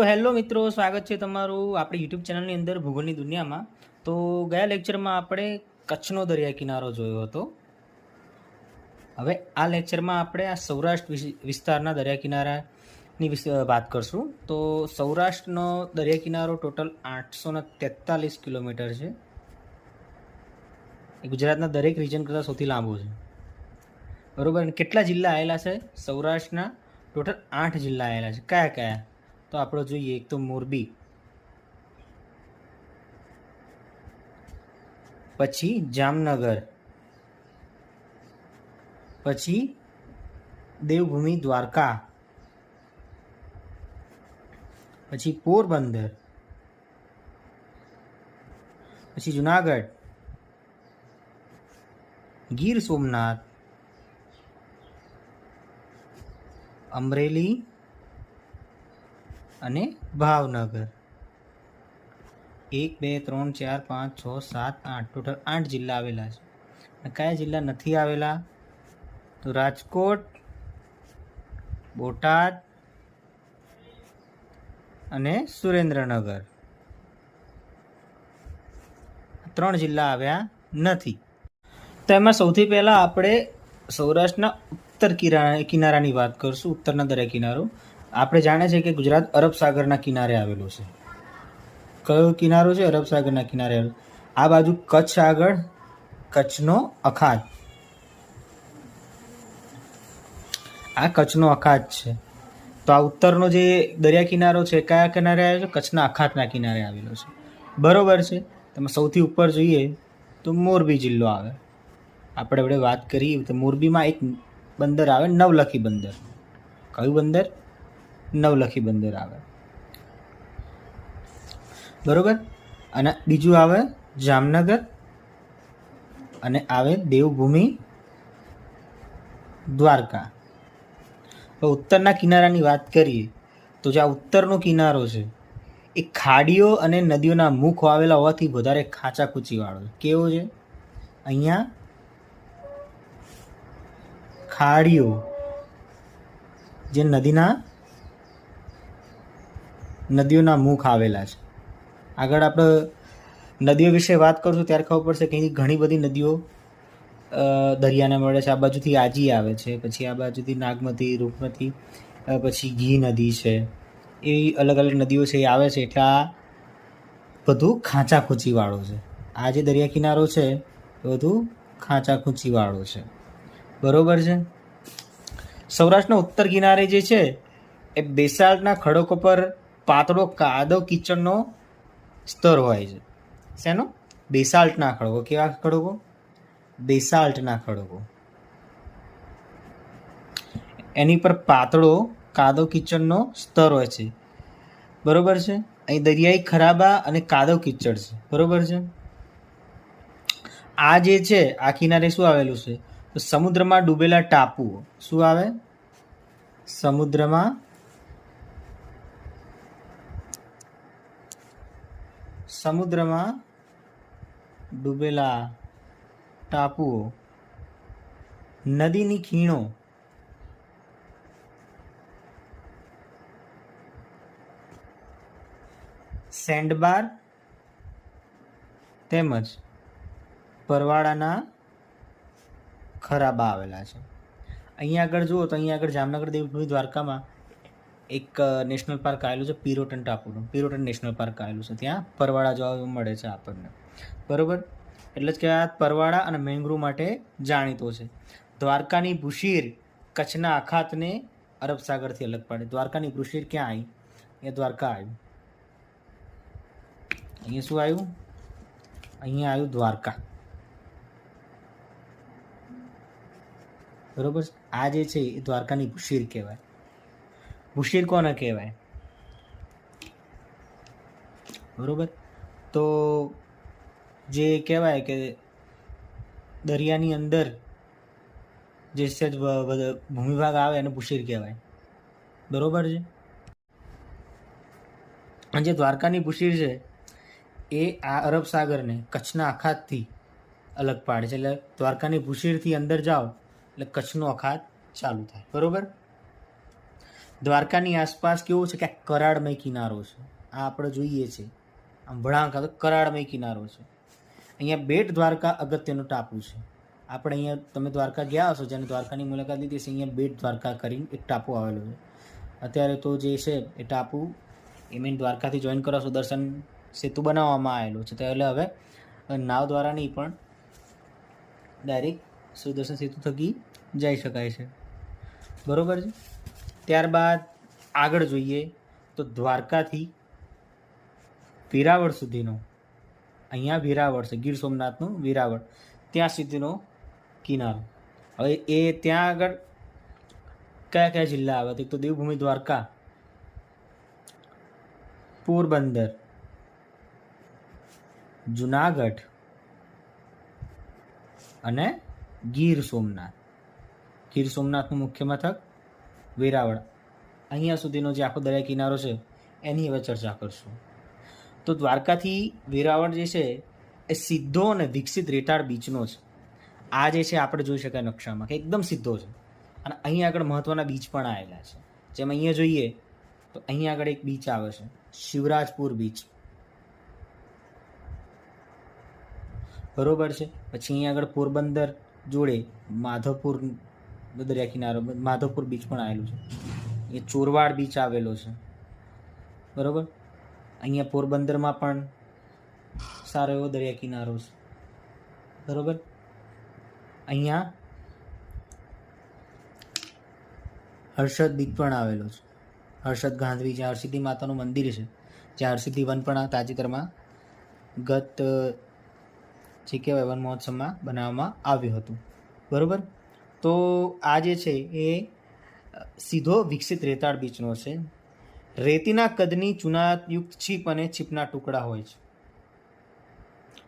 તો હેલો મિત્રો, સ્વાગત છે તમારું આપણી યુટ્યુબ ચેનલની અંદર ભૂગોળની દુનિયામાં. તો ગયા લેક્ચરમાં આપણે કચ્છનો દરિયા કિનારો જોયો હતો. હવે આ લેક્ચરમાં આપણે આ સૌરાષ્ટ્ર વિસ્તારના દરિયા કિનારાની વાત કરશું. તો સૌરાષ્ટ્રનો દરિયા કિનારો ટોટલ આઠસો તેતાલીસ કિલોમીટર છે. એ ગુજરાતના દરેક રિજન કરતાં સૌથી લાંબો છે. બરાબર? કેટલા જિલ્લા આવેલા છે? સૌરાષ્ટ્રના ટોટલ આઠ જિલ્લા આવેલા છે. કયા કયા તો આપણે જોઈએ એક તો મોરબી. પછી જામનગર. પછી દેવભૂમિ દ્વારકા. પછી પોરબંદર. પછી જુનાગઢ. ગીર સોમનાથ. અમરેલી. અને ભાવનગર. એક, બે, ત્રણ, ચાર, પાંચ, છ, સાત, આઠ. ટોટલ આઠ જિલ્લા આવેલા છે. કયા જિલ્લા નથી આવેલા? તો રાજકોટ, બોટાદ અને સુરેન્દ્રનગર. ત્રણ જિલ્લા આવ્યા નથી. તો એમાં સૌથી પહેલાં આપણે સૌરાષ્ટ્રના ઉત્તર કિનારા કિનારાની વાત કરશું. ઉત્તરના દરિયા કિનારો. આપણે જાણે છે કે ગુજરાત અરબ સાગરના કિનારે આવેલું છે. કયો કિનારો છે અરબ સાગરના કિનારે? આ બાજુ કચ્છ આગળ, કચ્છનો અખાત. આ કચ્છનો અખાત છે. તો આ ઉત્તરનો જે દરિયા કિનારો છે, કયા કિનારે આવેલો છે? કચ્છના અખાતના કિનારે આવેલો છે. બરોબર છે. તમે સૌથી ઉપર જોઈએ તો મોરબી જિલ્લો આવે. આપણે આપણે વાત કરી તો મોરબીમાં એક બંદર આવે, નવલખી બંદર. કયું બંદર? નવલખી બંદર આવે. બરોબર? અને બીજું આવે જામનગર, અને આવે દેવભૂમિ દ્વારકા. તો ઉત્તરના કિનારાની વાત કરીએ, તો જે આ ઉત્તરનો કિનારો છે, એ ખાડીઓ અને નદીઓના મુખ આવેલા હોવાથી વધારે ખાંચાકૂચીવાળો કેવો છે? અહીંયા ખાડીઓ, જે નદીના નદીઓના મુખ આવેલા છે. આગળ આપણે નદીઓ વિશે વાત કરશું, ત્યારે ખબર પડશે કે ઘણી બધી નદીઓ દરિયાને મળે છે. આ બાજુથી આજી આવે છે, પછી આ બાજુથી નાગમતી, રૂપમતી પછી ઘી નદી છે. એવી અલગ અલગ નદીઓ છે, એ આવે છે. એટલે આ બધું ખાંચાખૂંચીવાળો છે. આ જે દરિયા કિનારો છે, એ બધું ખાંચા ખૂંચીવાળો છે. બરોબર છે? સૌરાષ્ટ્રના ઉત્તર કિનારે જે છે, એ બેસાલ્ટના ખડકો પર પાતળો કાદવ કિચડનો સ્તર હોય છે. શેનો? બેસાલ્ટના ખડકો. કેવા ખડકો? બેસાલ્ટના ખડકો. એની પર પાતળો કાદવ કિચડનો સ્તર હોય છે. બરોબર છે? અહીં દરિયાઈ ખરાબા અને કાદવ કિચડ છે. બરોબર છે? આ જે છે, આ કિનારે શું આવેલું છે? તો સમુદ્રમાં ડૂબેલા ટાપુઓ. શું આવે? સમુદ્રમાં સમુદ્રમાં ડૂબેલા ટાપુઓ, નદીની ખીણો, સેન્ડબાર તેમજ પરવાળાના ખરાબા આવેલા છે. અહીંયા આગળ જુઓ તો અહીંયા આગળ જામનગર દેવભૂમિ દ્વારકામાં એક નેશનલ પાર્ક આવેલું છે, પિરોટન ટાપુનું. પિરોટન નેશનલ પાર્ક આવેલું છે. ત્યાં પરવાળા જોવા મળે છે આપણને. બરોબર? એટલે જ કે આ પરવાળા અને મેંગ્રુવ માટે જાણીતો છે. દ્વારકાની ભૂશીર કચ્છના અખાતને અરબ સાગરથી અલગ પાડે. દ્વારકાની ભૂશીર ક્યાં આવી અહીંયા દ્વારકા આવ્યું. અહીંયા શું આવ્યું? અહીંયા આવ્યું દ્વારકા. બરોબર? આ જે છે એ દ્વારકાની ભૂશીર કહેવાય. ભૂશીર કોને કહેવાય? બરોબર? તો જે કહેવાય કે દરિયાની અંદર જે છે ભૂમિભાગ આવે એને ભૂશીર કહેવાય. બરોબર છે? જે દ્વારકાની ભૂશીર છે, એ આ અરબ સાગરને કચ્છના અખાતથી અલગ પાડે છે. એટલે દ્વારકાની ભૂશીરથી અંદર જાઓ એટલે કચ્છનો અખાત ચાલુ થાય. બરોબર? દ્વારકાની આસપાસ કેવું છે કે આ કરાડમય કિનારો છે? આ આપણે જોઈએ છે. આમ વળાંક કરાડમય કિનારો છે. અહીંયા બેટ દ્વારકા અગત્યનું ટાપુ છે. આપણે અહીંયા, તમે દ્વારકા ગયા હશો, જેને દ્વારકાની મુલાકાત લીધી છે અહીંયા બેટ દ્વારકા કરીને એક ટાપુ આવેલો છે. અત્યારે તો જે છે એ ટાપુ, એ મેન દ્વારકાથી જોઈન કરો સુદર્શન સેતુ બનાવવામાં આવેલો છે. તો એટલે હવે નાવ દ્વારા નહીં, પણ ડાયરેક્ટ સુદર્શન સેતુ થકી જઈ શકાય છે. બરોબર છે? ત્યારબાદ આગળ જોઈએ તો દ્વારકાથી વેરાવળ સુધીનો, અહીંયા વેરાવળ છે, ગીર સોમનાથનું વેરાવળ, ત્યાં સુધીનો કિનારો. હવે એ ત્યાં આગળ કયા કયા જિલ્લા આવે તો દેવભૂમિ દ્વારકા, પોરબંદર, જુનાગઢ અને ગીર સોમનાથ. ગીર સોમનાથનું મુખ્ય મથક વેરાવળ. અહીંયા સુધીનો જે આખો દરિયા કિનારો છે, એની હવે ચર્ચા કરશું. તો દ્વારકાથી વેરાવળ જે છે, એ સીધો અને વિકસિત રેતાળ બીચનો છે. આ જે છે, આપણે જોઈ શકાય નકશામાં કે એકદમ સીધો છે. અને અહીં આગળ મહત્ત્વના બીચ પણ આવેલા છે. જેમ અહીંયા જોઈએ, તો અહીં આગળ એક બીચ આવે છે, શિવરાજપુર બીચ. બરોબર છે? પછી અહીંયા આગળ પોરબંદર જોડે માધવપુર દરિયા કિનારો, માધવપુર બીચ પણ આવેલું છે. એ ચોરવાડ બીચ આવેલો છે. બરાબર? અહીંયા પોરબંદરમાં પણ સારો એવો દરિયા કિનારો છે. બરાબર? અહીંયા હર્ષદ બીચ પણ આવેલો છે. હર્ષદ ગાંધવી જ્યાં હરસિદ્ધિ માતાનું મંદિર છે. જ્યાં હરસિદ્ધિ વન પણ તાજેતરમાં ગત જે કહેવાય વન મહોત્સવમાં બનાવવામાં આવ્યું હતું. બરોબર? તો આ જે છે એ સીધો વિકસિત રેતાળ બીચનો છે. રેતીના કદની ચૂનાયુક્ત છીપ અને છીપના ટુકડા હોય છે.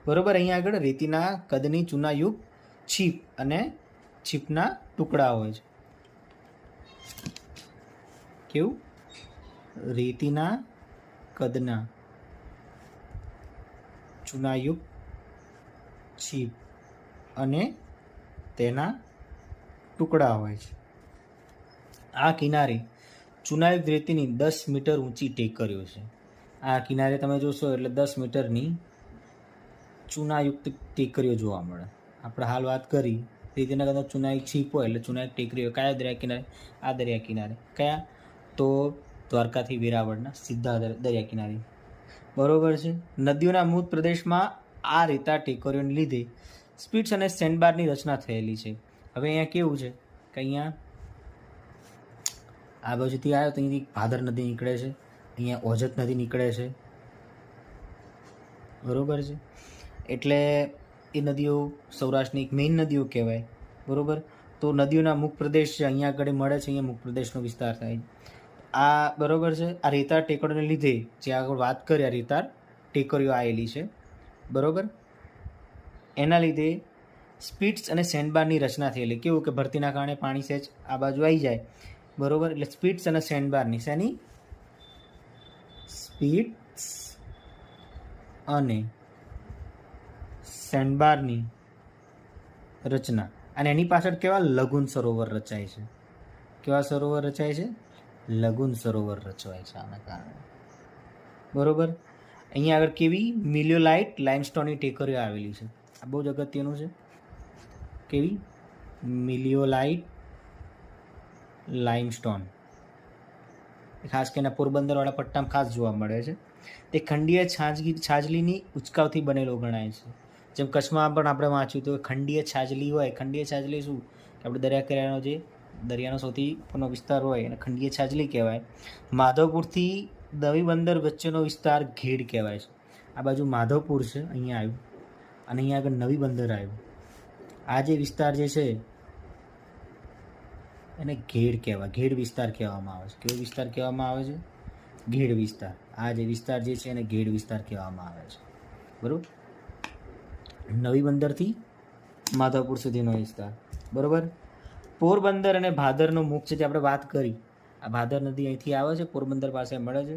બરોબર? અહીંયા આગળ રેતીના કદની ચૂનાયુક્ત છીપ અને છીપના ટુકડા હોય છે. કેવું? રેતીના કદના ચૂનાયુક્ત છીપ અને તેના ટુકડા હોય છે. આ કિનારે ચુનાયુક્ત રેતીની દસ મીટર ઊંચી ટેકરીઓ છે. આ કિનારે તમે જોશો એટલે દસ મીટરની ચૂનાયુક્ત ટેકરીઓ જોવા મળે. આપણે હાલ વાત કરી રેતીના કદાચ ચુનાયુક્ત છીપ હોય એટલે ચુનાયુક્ત ટેકરીઓ કયા દરિયા કિનારે? આ દરિયા કિનારે. કયા? તો દ્વારકાથી વેરાવળના સીધા દર- દરિયા કિનારે. બરોબર છે? નદીઓના મૂળ પ્રદેશમાં આ રેતા ટેકરીઓને લીધે સ્પીડ્સ અને સેન્ડબારની રચના થયેલી છે. હવે અહીંયા કેવું છે કે અહીંયા આ બાજુથી આવ્યો તો અહીંથી ભાદર નદી નીકળે છે, અહીંયા ઓજત નદી નીકળે છે. બરાબર છે? એટલે એ નદીઓ સૌરાષ્ટ્રની એક મેઇન નદીઓ કહેવાય. બરાબર? તો નદીઓના મુખ પ્રદેશ છે અહીંયા આગળ મળે છે, અહીંયા મુખ પ્રદેશનો વિસ્તાર થાય. આ બરાબર છે? આ રેતાળ ટેકરીઓને લીધે જે આગળ વાત કરી, આ રેતાળ ટેકરીઓ આવેલી છે. બરાબર? એના લીધે સ્પીડ્સ અને સેન્ડબારની રચના થયેલી. કેવું કે ભરતીના કારણે પાણી સહેજ આ બાજુ આવી જાય. બરોબર? એટલે સ્પીડ્સ અને સેન્ડબારની. શેની? સ્પીડ્સ અને સેન્ડબારની રચના. અને એની પાછળ કેવા લઘુન સરોવર રચાય છે? કેવા સરોવર રચાય છે? લઘુન સરોવર રચવાય છે આના કારણે. બરોબર? અહીંયા આગળ કેવી મિલ્યોલાઇટ લાઇમસ્ટોનની ટેકરીઓ આવેલી છે. આ બહુ જ અગત્યનું છે. કેવી? મિલિયોલાઇટ લાઇમસ્ટોન ખાસ કરીને પોરબંદરવાળા પટ્ટામાં ખાસ જોવા મળે છે. તે ખંડીય છાજગી, છાજલીની ઉચકાવથી બનેલો ગણાય છે. જેમ કચ્છમાં પણ આપણે વાંચ્યું તો ખંડીય છાજલી હોય, ખંડીય છાજલી શું? કે આપણે દરિયા જે, દરિયાનો સૌથી ઉપરનો વિસ્તાર હોય એને ખંડીય છાજલી કહેવાય. માધવપુરથી દવી બંદર વચ્ચેનો વિસ્તાર ઘેડ કહેવાય છે. આ બાજુ માધવપુર છે, અહીંયા આવ્યું. અને અહીંયા આગળ નવી બંદર આવ્યું. આ જે વિસ્તાર જે છે, એને ઘેડ કહેવાય ઘેડ વિસ્તાર કહેવામાં આવે છે. કેવો વિસ્તાર કહેવામાં આવે છે? ઘેડ વિસ્તાર. આ જે વિસ્તાર જે છે, એને ઘેડ વિસ્તાર કહેવામાં આવે છે. બરાબર? નવી બંદરથી માધવપુર સુધીનો વિસ્તાર. બરાબર? પોરબંદર અને ભાદરનો મુખ છે જે આપણે વાત કરી. આ ભાદર નદી અહીંથી આવે છે, પોરબંદર પાસે મળે છે.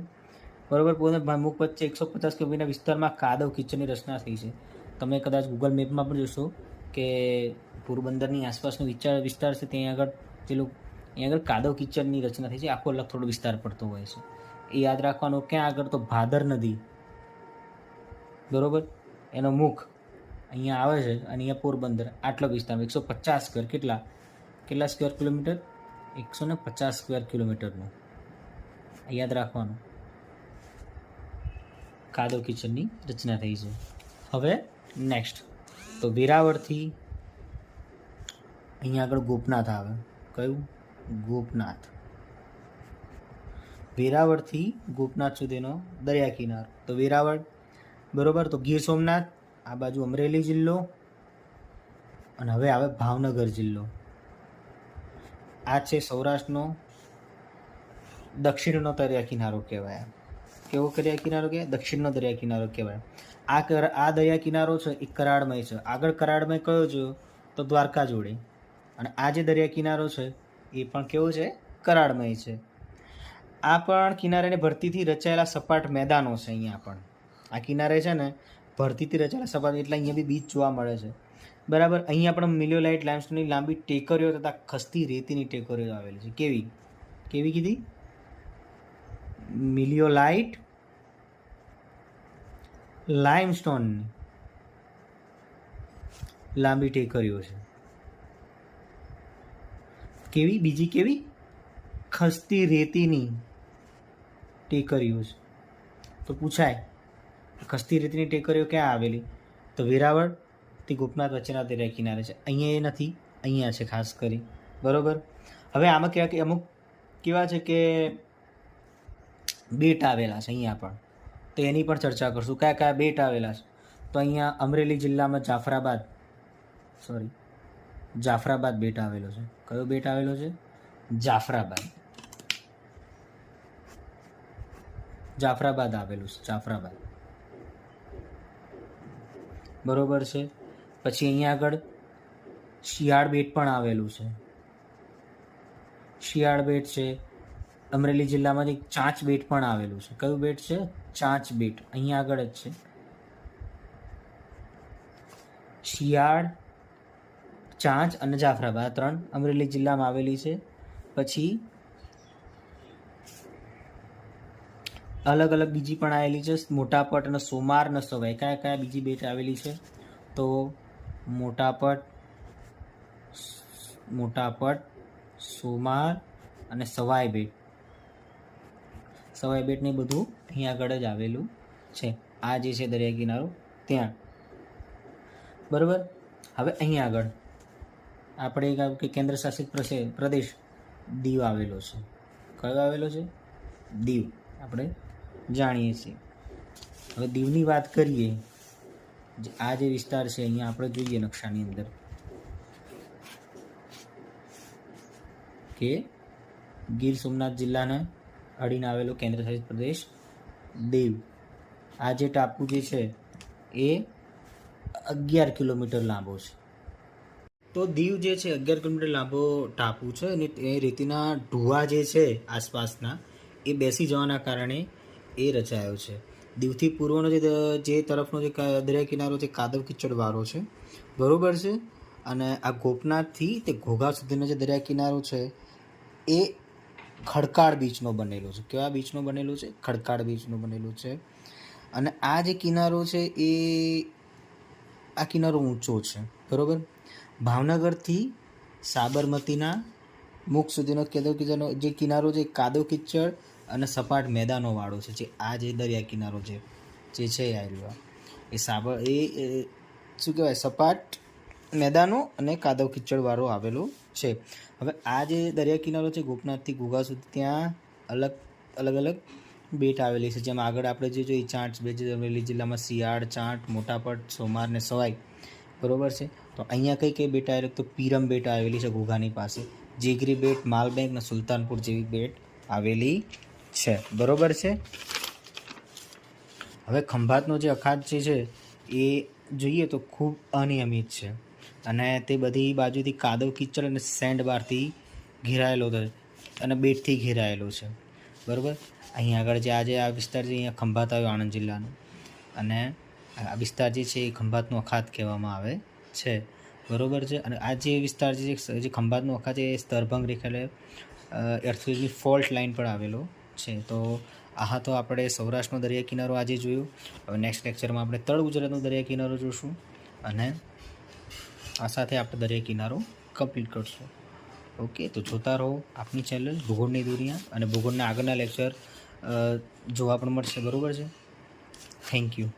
બરાબર? પોરબંદર મુખ વચ્ચે એકસો પચાસ કિલોમીટરના વિસ્તારમાં કાદવ કિચનની રચના થઈ છે. તમે કદાચ ગૂગલ મેપમાં પણ જોશો. કે પોરબંદરની આસપાસનો વિચાર, વિસ્તાર છે, ત્યાં આગળ પેલું અહીંયા આગળ કાદવ કિચડની રચના થઈ છે. આખો અલગ થોડો વિસ્તાર પડતો હોય છે. એ યાદ રાખવાનો ક્યાં આગળ તો ભાદર નદી. બરોબર? એનો મુખ અહીંયા આવે છે અને અહીંયા પોરબંદર, આટલો વિસ્તાર. એકસો પચાસ સ્ક્વેર કેટલા? કેટલા સ્ક્વેર કિલોમીટર એકસો ને પચાસ સ્ક્વેર કિલોમીટરનું યાદ રાખવાનું. કાદવ કિચનની રચના થઈ છે. હવે નેક્સ્ટ તો વેરાવળથી અહીંયા આગળ ગોપનાથ આવે. કયું? ગોપનાથ. વેરાવળથી ગોપનાથ સુધીનો દરિયા કિનારો. તો વેરાવળ, બરોબર? તો ગીર સોમનાથ, આ બાજુ અમરેલી જિલ્લો અને હવે આવે ભાવનગર જિલ્લો. આ છે સૌરાષ્ટ્રનો દક્ષિણનો દરિયા કિનારો કહેવાય. કેવો દરિયા કિનારો કહેવાય દક્ષિણનો દરિયા કિનારો કહેવાય. આ આ દરિયા કિનારો છે એ કરાડમય છે. આગળ કરાડમય કયો છે? તો દ્વારકા જોડે. અને આ જે દરિયા કિનારો છે એ પણ કેવો છે? કરાડમય છે. આ પણ કિનારાની ભરતીથી રચાયેલા સપાટ મેદાનો છે અહીંયા પણ. આ કિનારે છે ને ભરતીથી રચાયેલા સપાટ એટલે અહીંયા બી બીચ જોવા મળે છે. બરાબર? અહીંયા પણ મિલિયોલાઇટ લાઇમસ્ટોનની લાંબી ટેકરીઓ તથા ખસ્તી રેતીની ટેકરીઓ આવેલી છે. કેવી? કેવી કીધી? મિલિયોલાઇટ લાઇમસ્ટોનની લાંબી ટેકરીઓ છે. કેવી? બીજી કેવી? ખસ્તી રેતીની ટેકરીઓ છે. તો પૂછાય, ખસ્તી રેતીની ટેકરીઓ ક્યાં આવેલી? તો વેરાવળ, તે ગોપનાથ વચ્ચેના દરિયા કિનારે છે. અહીંયા એ નથી, અહીંયા છે ખાસ કરી. બરાબર? હવે આમાં કેવા કે અમુક કેવા છે કે બેટ આવેલા છે અહીંયા પણ. તો એની પણ ચર્ચા કરશું. કયા કયા બેટ આવેલા છે? તો અહીંયા અમરેલી જિલ્લામાં જાફરાબાદ સોરી જાફરાબાદ બેટ આવેલો છે. કયો બેટ આવેલો છે? જાફરાબાદ. જાફરાબાદ આવેલું છે, જાફરાબાદ. બરોબર છે? પછી અહીંયા આગળ શિયાળ બેટ પણ આવેલું છે. શિયાળ બેટ છે. અમરેલી જિલ્લામાંથી ચાંચ બેટ પણ આવેલું છે. કયું બેટ છે? ચાંચ બેટ. અહીંયા આગળ જ છે. શિયાળ, ચાંચ અને જાફરાબાદ ત્રણ અમરેલી જિલ્લામાં આવેલી છે. પછી અલગ અલગ બીજી પણ આવેલી છે. મોટાપટ અને સોમાર અને સવાઈ કયા કયા બીજી બેટ આવેલી છે? તો મોટાપટ મોટાપટ, સોમાર અને સવાઈ બેટ. સવાઈ બેટ બધું અહીંયા આગળ જ આવેલું છે. આ જે છે દરિયા કિનારો, ત્યાં. બરાબર? હવે અહીંયા આગળ. આપણે કે કેન્દ્ર શાસિત પ્રદેશ દીવ આવેલો છે. કયો આવેલો છે? દીવ. આપણે જાણીએ છીએ. હવે દીવની વાત કરીએ આ જે વિસ્તાર છે, અહીંયા આપણે જોઈએ નકશાની અંદર. કે ગીર સોમનાથ જિલ્લાને અડીને આવેલો કેન્દ્ર શાસિત પ્રદેશ દીવ. આ જે ટાપુ જે છે, એ અગિયાર કિલોમીટર લાંબો છે. તો દીવ જે છે, અગિયાર કિલોમીટર લાંબો ટાપુ છે અને એ રીતિના ઢુવા જે છે આસપાસના, એ બેસી જવાના કારણે એ રચાયો છે. દીવથી પૂર્વનો જે જે તરફનો જે દરિયા કિનારો છે, કાદવ કિચડવાળો છે. બરોબર છે? અને આ ગોપનાથથી તે ઘોઘા સુધીનો જે દરિયા કિનારો છે, એ ખડકાળ બીચનો બનેલો છે. કેવા બીચનો બનેલો છે? ખડકાળ બીચનો બનેલો છે. અને આ જે કિનારો છે એ આ કિનારો ઊંચો છે. બરાબર? ભાવનગરથી સાબરમતીના મુખ સુધીનો કેદો કિચડનો જે કિનારો છે એ કાદવ કિચડ અને સપાટ મેદાનો વાળો છે. જે આ જે દરિયા કિનારો છે જે છે આ. એ સાબર એ, શું કહેવાય? સપાટ મેદાનો અને કાદવ કિચડવાળો આવેલો છે. હવે આ જે દરિયા કિનારો છે, ગોપનાથથી ઘોઘા સુધી ત્યાં અલગ અલગ અલગ બેટ આવેલી છે. જેમાં આગળ આપણે જે જોઈએ ચાંટ બે જે અમરેલી જિલ્લામાં શિયાળ, ચાંટ, મોટાપટ, સોમાર ને સવાઈ બરોબર છે. તો અહીંયા કઈ કઈ બેટ આવેલી? તો પીરમ બેટ આવેલી છે ઘોઘાની પાસે. જીગરી બેટ માલબેંક અને સુલતાનપુર જેવી બેટ આવેલી છે. બરોબર છે? હવે ખંભાતનો જે અખાત છે, એ જોઈએ તો ખૂબ અનિયમિત છે. અને તે બધી બાજુથી કાદવ કિચડ અને સેન્ડ બારથી ઘેરાયેલો છે અને બેટથી ઘેરાયેલો છે. બરાબર? અહીં આગળ જે આજે આ વિસ્તાર છે, અહીંયા ખંભાત આવ્યો આણંદ જિલ્લાનો. અને આ વિસ્તાર જે છે, એ ખંભાતનો અખાત કહેવામાં આવે છે. બરાબર છે? અને આ જે વિસ્તાર છે, જે ખંભાતનો અખાત એ સ્તરભંગ રેખા એટલે એર્થક્વેકની ફોલ્ટ લાઇન પર આવેલો છે. તો આ તો આપણે સૌરાષ્ટ્રનો દરિયા કિનારો આજે જોયું. હવે નેક્સ્ટ લેક્ચરમાં આપણે તળ ગુજરાતનો દરિયા કિનારો જોશું. અને આ સાથે આપણે દરિયા કિનારો કમ્પ્લીટ કરશું. ઓકે તો જોતા રહો આપની ચેનલ ભૂગોળની દુનિયા અને ભૂગોળના આગળના લેક્ચર જોવા પણ મળશે. બરાબર છે? Thank you